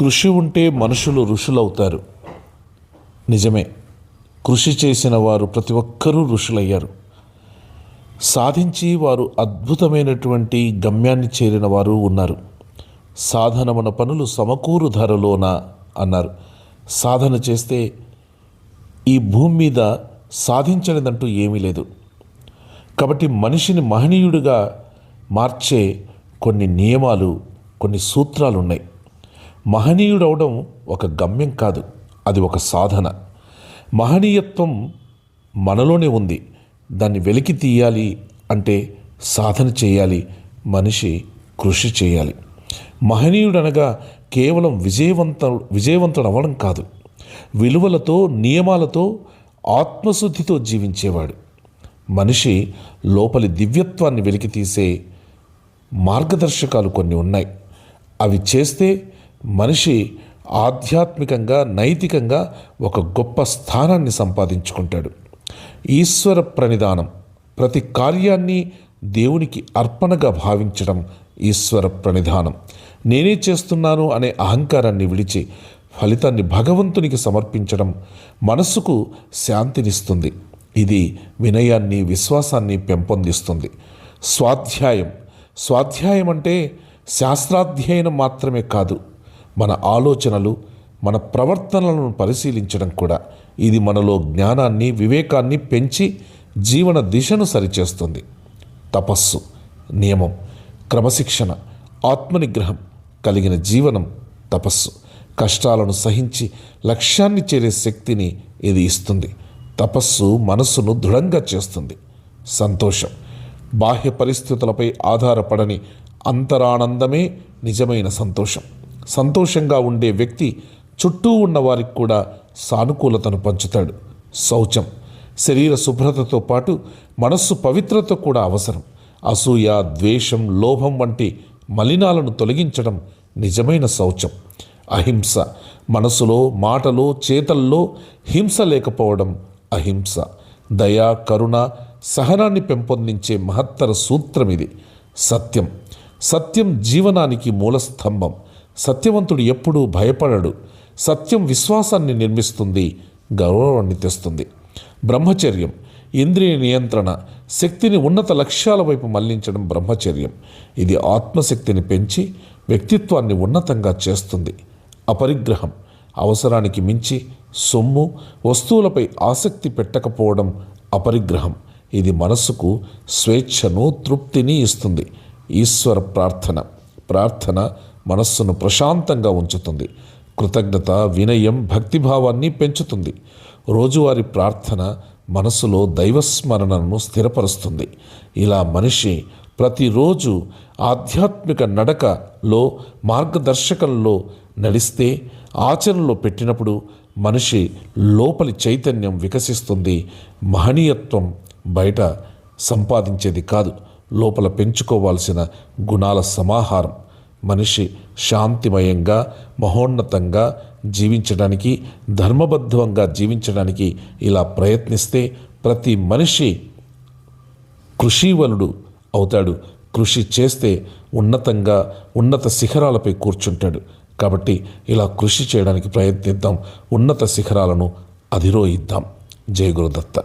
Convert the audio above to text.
కృషి ఉంటే మనుషులు ఋషులవుతారు. నిజమే. కృషి చేసిన వారు ప్రతి ఒక్కరూ ఋషులయ్యారు. సాధించి వారు అద్భుతమైనటువంటి గమ్యాన్ని చేరిన వారు ఉన్నారు. సాధనమున పనులు సమకూరు ధరలోన అన్నారు. సాధన చేస్తే ఈ భూమి మీద సాధించనిదంటూ ఏమీ లేదు. కాబట్టి మనిషిని మహనీయుడిగా మార్చే కొన్ని నియమాలు కొన్ని సూత్రాలు ఉన్నాయి మహనీయుడవడం ఒక గమ్యం కాదు అది ఒక సాధన. మహనీయత్వం మనలోనే ఉంది. దాన్ని వెలికి తీయాలి అంటే సాధన చేయాలి మనిషి కృషి చేయాలి. మహనీయుడనగా కేవలం విజయవంత విజయవంతుడు అవ్వడం కాదు. విలువలతో నియమాలతో ఆత్మశుద్ధితో జీవించేవాడు. మనిషి లోపలి దివ్యత్వాన్ని వెలికితీసే మార్గదర్శకాలు కొన్ని ఉన్నాయి. అవి చేస్తే మనిషి ఆధ్యాత్మికంగా నైతికంగా ఒక గొప్ప స్థానాన్ని సంపాదించుకుంటాడు. ఈశ్వర ప్రణిధానం ప్రతి కార్యాన్ని దేవునికి అర్పణగా భావించడం ఈశ్వర ప్రణిధానం నేనే చేస్తున్నాను అనే అహంకారాన్ని విడిచి ఫలితాన్ని భగవంతునికి సమర్పించడం మనసుకు శాంతినిస్తుంది. ఇది వినయాన్ని విశ్వాసాన్ని పెంపొందిస్తుంది. స్వాధ్యాయం స్వాధ్యాయం అంటే శాస్త్రాధ్యయనం మాత్రమే కాదు మన ఆలోచనలు మన ప్రవర్తనలను పరిశీలించడం కూడా. ఇది మనలో జ్ఞానాన్ని వివేకాన్ని పెంచి జీవన దిశను సరిచేస్తుంది. తపస్సు నియమం క్రమశిక్షణ ఆత్మనిగ్రహం కలిగిన జీవనం తపస్సు. కష్టాలను సహించి లక్ష్యాన్ని చేరే శక్తిని ఇది ఇస్తుంది. తపస్సు మనస్సును దృఢంగా చేస్తుంది. సంతోషం బాహ్య పరిస్థితులపై ఆధారపడని అంతరానందమే నిజమైన సంతోషం. సంతోషంగా ఉండే వ్యక్తి చుట్టూ ఉన్న వారికి కూడా సానుకూలతను పంచుతాడు. శౌచం శరీర శుభ్రతతో పాటు మనస్సు పవిత్రత కూడా అవసరం. అసూయ ద్వేషం లోభం వంటి మలినాలను తొలగించడం నిజమైన శౌచం. అహింస మనసులో మాటలో చేతల్లో హింస లేకపోవడం అహింస. దయ కరుణ సహనాన్ని పెంపొందించే మహత్తర సూత్రం ఇది సత్యం సత్యం జీవనానికి మూలస్తంభం. సత్యవంతుడు ఎప్పుడూ భయపడడు. సత్యం విశ్వాసాన్ని నిర్మిస్తుంది గౌరవాన్ని తెస్తుంది. బ్రహ్మచర్యం ఇంద్రియ నియంత్రణ శక్తిని ఉన్నత లక్ష్యాల వైపు మళ్ళించడం బ్రహ్మచర్యం. ఇది ఆత్మశక్తిని పెంచి వ్యక్తిత్వాన్ని ఉన్నతంగా చేస్తుంది. అపరిగ్రహం అవసరానికి మించి సొమ్ము వస్తువులపై ఆసక్తి పెట్టకపోవడం అపరిగ్రహం. ఇది మనసుకు స్వేచ్ఛను తృప్తిని ఇస్తుంది. ఈశ్వర ప్రార్థన ప్రార్థన మనస్సును ప్రశాంతంగా ఉంచుతుంది. కృతజ్ఞత వినయం భక్తిభావాన్ని పెంచుతుంది. రోజువారీ ప్రార్థన మనసులో దైవస్మరణను స్థిరపరుస్తుంది. ఇలా మనిషి ప్రతిరోజు ఆధ్యాత్మిక నడకలో మార్గదర్శకంలో నడిస్తే ఆచరణలో పెట్టినప్పుడు మనిషి లోపలి చైతన్యం వికసిస్తుంది. మహనీయత్వం బయట సంపాదించేది కాదు. లోపల పెంచుకోవాల్సిన గుణాల సమాహారం. మనిషి శాంతిమయంగా మహోన్నతంగా జీవించడానికి ధర్మబద్ధంగా జీవించడానికి ఇలా ప్రయత్నిస్తే ప్రతి మనిషి కృషివలుడు అవుతాడు. కృషి చేస్తే ఉన్నతంగా ఉన్నత శిఖరాలపై కూర్చుంటాడు. కాబట్టి ఇలా కృషి చేయడానికి ప్రయత్నిద్దాం. ఉన్నత శిఖరాలను అధిరోహిద్దాం. జయ గురుదత్త.